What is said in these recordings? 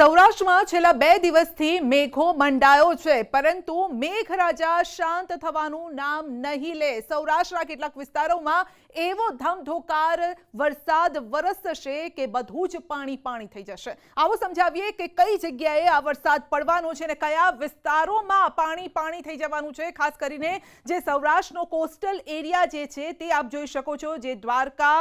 સૌરાષ્ટ્રમાં છેલ્લા બે દિવસથી મેઘો મંડાયો છે, પરંતુ મેઘરાજા શાંત થવાનું નામ નહીં લે. સૌરાષ્ટ્રના કેટલાક વિસ્તારોમાં એવો ધમધોકાર, વરસાદ વરસશે કે બધું જ પાણી પાણી થઈ જશે. આવો સમજાવીએ કે કઈ જગ્યાએ આ વરસાદ પડવાનો છે અને કયા વિસ્તારોમાં પાણી પાણી થઈ જવાનું છે, ખાસ કરીને જે સૌરાષ્ટ્રનો કોસ્ટલ એરિયા જે છે તે આપ જોઈ શકો છો, જે દ્વારકા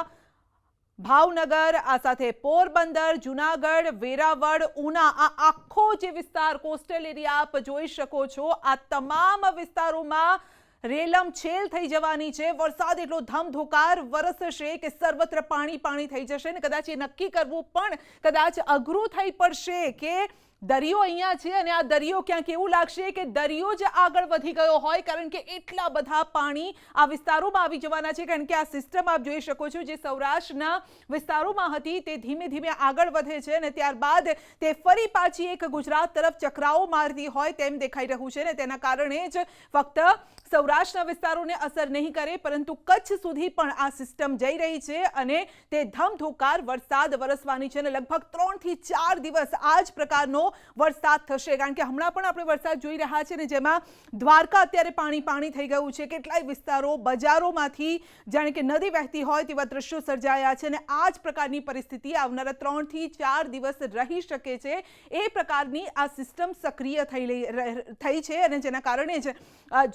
ભાવનગર, આ સાથે પોરબંદર, જુનાગઢ, વેરાવળ, ઉના, આ આખો જે વિસ્તાર કોસ્ટલ એરિયા આપ જોઈ શકો છો, આ તમામ વિસ્તારોમાં રેલમ છેલ થઈ જવાની છે. વરસાદ એટલો ધમધોકાર વરસશે કે સર્વત્ર પાણી પાણી થઈ જશે ને કદાચ એ નક્કી કરવું પણ કદાચ અઘરું થઈ પડશે કે દરિયો અહીંયા છે અને આ દરિયો ક્યાંક એવું લાગશે કે દરિયો જ આગળ વધી ગયો હોય, કારણ કે એટલા બધા પાણી આ વિસ્તારોમાં આવી જવાના છે. કારણ કે આ સિસ્ટમ આપ જોઈ શકો છો જે સૌરાષ્ટ્રના વિસ્તારોમાં હતી, તે ધીમે ધીમે આગળ વધે છે અને ત્યારબાદ તે ફરી પાછી એક ગુજરાત તરફ ચક્રાઓ મારતી હોય તેમ દેખાઈ રહ્યું છે ને તેના કારણે જ ફક્ત સૌરાષ્ટ્રના વિસ્તારોને અસર નહીં કરે, પરંતુ કચ્છ સુધી પણ આ સિસ્ટમ જઈ રહી છે અને તે ધમધોકાર વરસાદ વરસવાની છે અને લગભગ ત્રણથી ચાર દિવસ આ જ પ્રકારનો વરસાદ થશે. કારણ કે હમણાં પણ આપણે વરસાદ જોઈ રહ્યા છે અને જેમાં દ્વારકા અત્યારે પાણી પાણી થઈ ગયું છે. કેટલાય વિસ્તારો બજારોમાંથી જાણે કે નદી વહેતી હોય તેવા દ્રશ્યો સર્જાયા છે અને આ જ પ્રકારની પરિસ્થિતિ આવનારા ત્રણથી ચાર દિવસ રહી શકે છે. એ પ્રકારની આ સિસ્ટમ સક્રિય થઈ થઈ છે અને જેના કારણે જ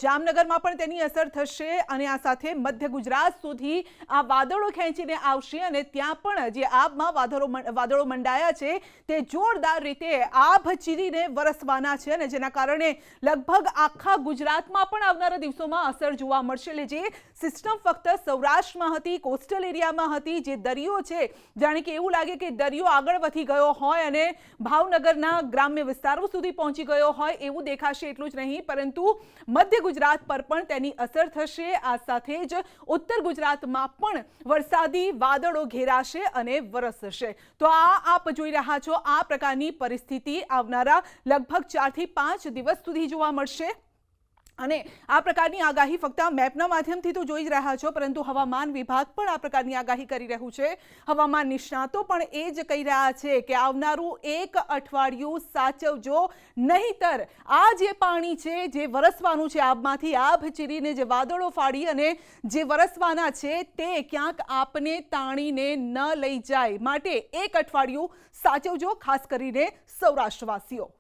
જામનગરમાં પણ તેની અસર થશે અને આ સાથે મધ્ય ગુજરાત સુધી આ વાદળો ખેંચીને આવશે અને ત્યાં પણ જે આબમાં વાદળો વાદળો મંડાયા છે તે જોરદાર રીતે આભ ચીરીને વરસવાના છે અને જેના કારણે લગભગ આખા ગુજરાતમાં પણ આવનારા દિવસોમાં અસર જોવા મળશે. એટલે જે સિસ્ટમ ફક્ત સૌરાષ્ટ્રમાં હતી કોસ્ટલ એરિયામાં હતી, જે દરિયો છે, જાણે કે એવું લાગે કે દરિયો આગળ વધી ગયો હોય અને ભાવનગરના ગ્રામ્ય વિસ્તારો સુધી પહોંચી ગયો હોય એવું દેખાશે એટલું જ નહીં. પરંતુ મધ્ય ગુજરાત પર પણ તેની અસર થશે. આ સાથે જ ઉત્તર ગુજરાતમાં પણ વરસાદી વાદળો ઘેરાશે અને વરસશે. તો આ આપ જોઈ રહ્યા છો આ પ્રકારની પરિસ્થિતિ આવનારા લગભગ ચારથી પાંચ દિવસ સુધી જોવા મળશે. અને આ પ્રકારની આગાહી ફક્ત મેપના માધ્યમથી તો જોઈ જ રહ્યા છો, પરંતુ હવામાન વિભાગ પણ આ પ્રકારની આગાહી કરી રહ્યું છે. હવામાન નિષ્ણાતો પણ એ જ કહી રહ્યા છે કે આવનારું એક અઠવાડિયું સાચવજો, નહીતર આ જે પાણી છે, જે વરસવાનું છે આબમાંથી આભ ચીરીને જે વાદળો ફાડી અને જે વરસવાના છે તે ક્યાંક આપને તાણીને ન લઈ જાય. માટે એક અઠવાડિયું સાચવજો, ખાસ કરીને સૌરાષ્ટ્રવાસીઓ.